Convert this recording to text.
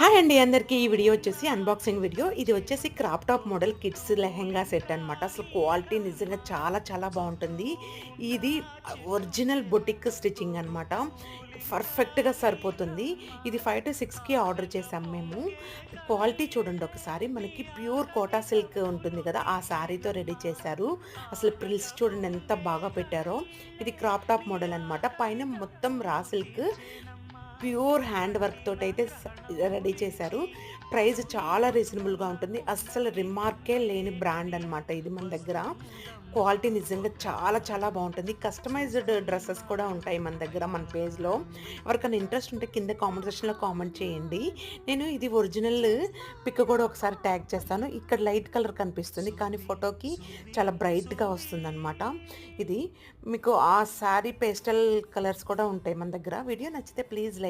Hi అండి అందరికీ. ఈ వీడియో వచ్చేసి అన్బాక్సింగ్ వీడియో. ఇది వచ్చేసి crop top model kids lehenga set అనమాట అసలు క్వాలిటీ నిజంగా చాలా చాలా బాగుంటుంది. ఇది ఒరిజినల్ బొటిక్ స్టిచ్చింగ్ అనమాట పర్ఫెక్ట్గా సరిపోతుంది. ఇది ఫైవ్ టు సిక్స్కి ఆర్డర్ చేసాం మేము. క్వాలిటీ చూడండి ఒకసారి. మనకి ప్యూర్ కోటా సిల్క్ ఉంటుంది కదా ఆ శారీతో రెడీ చేశారు. అసలు ప్రిల్స్ చూడండి ఎంత బాగా పెట్టారో. ఇది క్రాప్ టాప్ మోడల్ అనమాట పైన మొత్తం raw silk pure hand work తోటి అయితే రెడీ చేశారు. ప్రైస్ చాలా రీజనబుల్గా ఉంటుంది. అస్సలు రిమార్కే లేని బ్రాండ్ అనమాట ఇది మన దగ్గర. క్వాలిటీ నిజంగా చాలా చాలా బాగుంటుంది. కస్టమైజ్డ్ డ్రెస్సెస్ కూడా ఉంటాయి మన దగ్గర మన పేజ్లో. ఎవరికైనా ఇంట్రెస్ట్ ఉంటే కింద కామెంట్ సెక్షన్లో కామెంట్ చేయండి. నేను ఇది ఒరిజినల్ పిక్ కూడా ఒకసారి ట్యాగ్ చేస్తాను. ఇక్కడ లైట్ కలర్ కనిపిస్తుంది కానీ ఫోటోకి చాలా బ్రైట్గా వస్తుంది అనమాట ఇది మీకు ఆ శారీ పేస్టల్ కలర్స్ కూడా ఉంటాయి మన దగ్గర. వీడియో నచ్చితే ప్లీజ్ లైక్